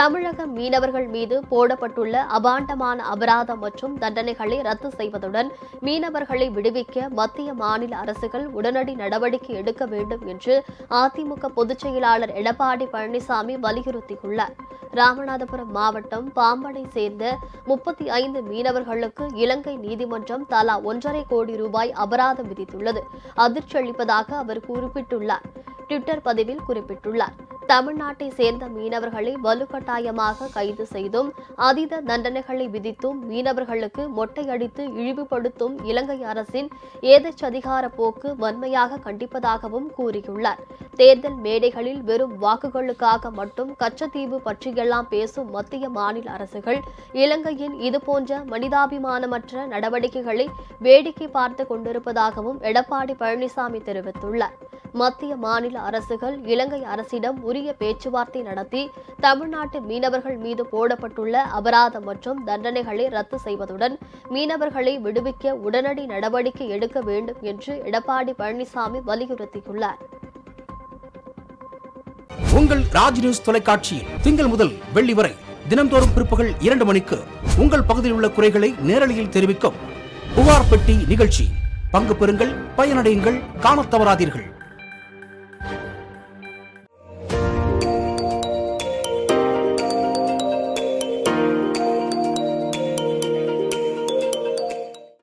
தமிழக மீனவர்கள் மீது போடப்பட்டுள்ள அபாண்டமான அபராதம் மற்றும் தண்டனைகளை ரத்து செய்வதுடன் மீனவர்களை விடுவிக்க மத்திய மாநில அரசுகள் உடனடி நடவடிக்கை எடுக்க வேண்டும் என்று அதிமுக பொதுச் செயலாளர் எடப்பாடி பழனிசாமி வலியுறுத்தியுள்ளார். ராமநாதபுரம் மாவட்டம் பாம்பனை சேர்ந்த முப்பத்தி ஐந்து மீனவர்களுக்கு இலங்கை நீதிமன்றம் தலா ஒன்றரை கோடி ரூபாய் அபராதம் விதித்துள்ளது. அதிர்ச்சி அளிப்பதாக அவர் குறிப்பிட்டுள்ளார். ட்விட்டர் பதிவில் குறிப்பிட்டுள்ளார். தமிழ்நாட்டை சேர்ந்த மீனவர்களை வலுக்கட்டாயமாக கைது செய்தும் அதீத தண்டனைகளை விதித்தும் மீனவர்களுக்கு மொட்டையடித்து இழிவுபடுத்தும் இலங்கை அரசின் ஏதச்சதிகார போக்கு வன்மையாக கண்டிப்பதாகவும் கூறியுள்ளார். தேர்தல் மேடைகளில் வெறும் வாக்குகளுக்காக மட்டும் கச்சத்தீவு பற்றியெல்லாம் பேசும் மத்திய மாநில அரசுகள் இலங்கையின் இதுபோன்ற மனிதாபிமானமற்ற நடவடிக்கைகளை வேடிக்கை பார்த்து கொண்டிருப்பதாகவும் எடப்பாடி பழனிசாமி தெரிவித்துள்ளார். மத்திய மாநில அரசுகள் இலங்கை அரசிடம் உரிய பேச்சுவார்த்தை நடத்தி தமிழ்நாட்டு மீனவர்கள் மீது போடப்பட்டுள்ள அபராதம் மற்றும் தண்டனைகளை ரத்து செய்வதுடன் மீனவர்களை விடுவிக்க உடனடி நடவடிக்கை எடுக்க வேண்டும் என்று எடப்பாடி பழனிசாமி வலியுறுத்தியுள்ளார். உங்கள் ராஜ் நியூஸ் தொலைக்காட்சியில் திங்கள் முதல் வெள்ளி வரை தினம்தோறும் பிற்பகல் இரண்டு மணிக்கு உங்கள் பகுதியில் உள்ள குறைகளை நேரலையில் தெரிவிக்கும் புகார் பெட்டி நிகழ்ச்சி. பங்கு பெறுங்கள் பயனடையுங்கள் காணத் தவறாதீர்கள்.